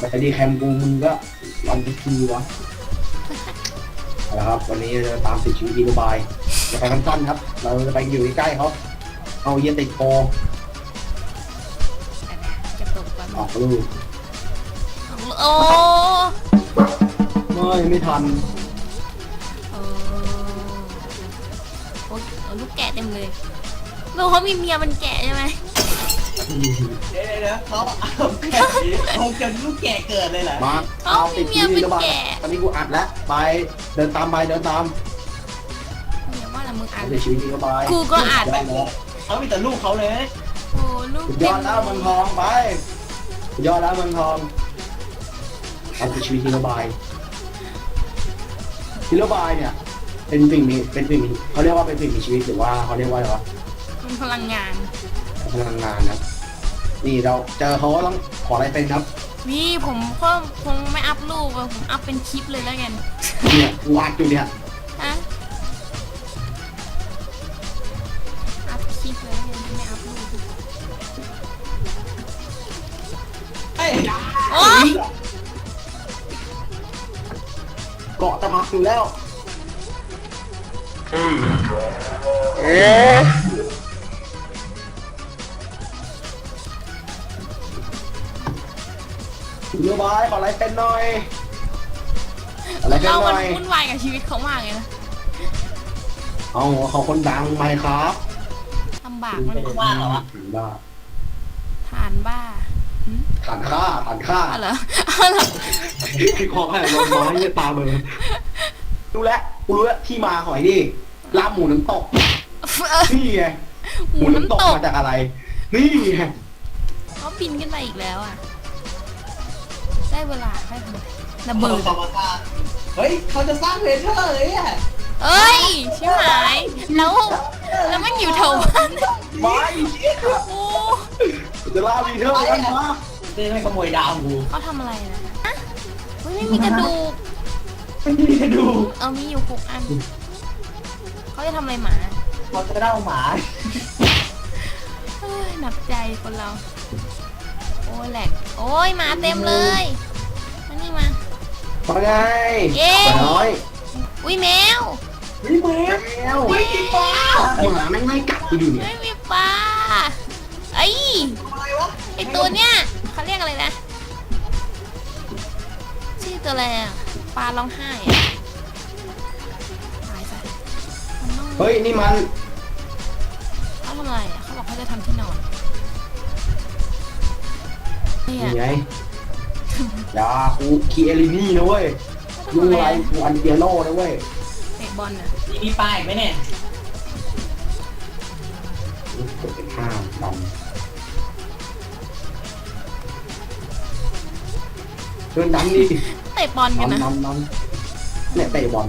แต่ดีแคมกูมึงก็วันทุกทีวะเอาละครับ วันนี้เราจะตามติดชีวิตอีกบายจะไปสั้นๆครับ เราจะไปอยู่ใกล้ๆเขาเอาเยียติดโกแต่นะจะตกก่อนออกลูกโอ้ไม่ไม่ทันเออโอ้ยเอาลูกแกะเต็มเลยลูกเขามีเมียเป็นแกะใช่ไหม เดี๋ยวเดี๋ยวเขาเอาแกะเขาจนลูกแกะเกิดเลยเหรอมาเอาติดชีวิตอีกบายตอนนี้กูอัดแล้วไปเดินตามไปเดินตามเมียว่าละมึงอ่านติดชีวิตอีกบายกูก็อ่านได้แล้วเขามีแต่ลูกเขาเลยโอ้ลูกสุดยเต็อมดแล้วเมืองทองไปสุดยอดแล้วเมืองทองเอาติดชีวิตอีกบายฮิโรบายเนี่ย เป็นสิ่งมีเป็นสิ่งมีเขาเรียกว่าเป็นสิ่งมีชีวิตหรือว่าเขาเรียกว่าอะไรวะมันพลังงานพลังงานนะ นี่เราเจอเขาก็ต้องขออะไรเป็นครับ นี่ผมก็คงไม่อัพรูปอะผมอัพเป็นคลิปเลยแล้วกันเนี่ยกูอัดอยู่เนี่ยฮะอัพคลิปเลยแล้วกันไม่อัพรูปเฮ้ยโอ้ยเกาะตะพักอยู่แล้ว ฮิโรบายขออะไรเป็นหน่อยอะไรเป็นเราหมันน่อย วุ่นวายกับชีวิตเขามากเลยนะเอาเขาคนดังไหมครับลำบากมันว่าเหรอวะบ้าฐานบ้าฐานฆ่าฐานฆ่าอ๋อเหรออ๋อเหรอพี่คอให้ลงไม้เนี่ยตาเบลอรู้แล้วกูรู้แล้วที่มาหอยนี่ลาบหมูน้ำตก เออนี่ไงหมูน้ำตกมาจากอะไร นี่ไงเขาบินขึ้นมาอีกแล้วอะ ได้เวลาได้ทำไมระเบิเบิร์ดดมาตาเฮ้ยเขาจะสร้างเพเทอร์เลยอะเอ้ย ชิบหาย แล้วแล้วมันอยู่แถวบ้านไม่โอ้จะล่าวีเทอร์กันมานี่ไม่ขโมยดาวกูเขาทำอะไรนะอะเฮ้ยไม่มีกระดูก ไม่มีกระดูกเออมีอยู่หกอัน เขาจะทำอะไรหมาเขาจะเล่าหมาเอ้ยหนักใจคนเราโอ้ยแหลกโอ้ยหมาเต็มเลยมานี่มา ว่าไงเย้ป้าน้อยอุ้ยแมว นี่แมวไม่มีปลา หมาแม่งไล่กัดกูอยู่เนี่ยไม่มีปลาไอ้ยอะไรวะไอตัวเนี้ยเขาเรียกอะไรนะชื่อตัวอะไรอะปลาร้องไห้อะตายซะมันต้องเฮ้ยนี่มันเขาทำอะไรอะเขาบอกเขาจะทำที่นอน เนี่นี่ยไงอย่ากูคีเอลินี่นะเว้ยเขายุงทำอะไรไรกูอันเดียโร่นะเว้ยเตะบอลอะนี่มีปลาอีกไหมเนี่ยกดเป็นห้าดำเดินดำดิเตะบอลกันนะดำดำดำเนี่ยเตะบอล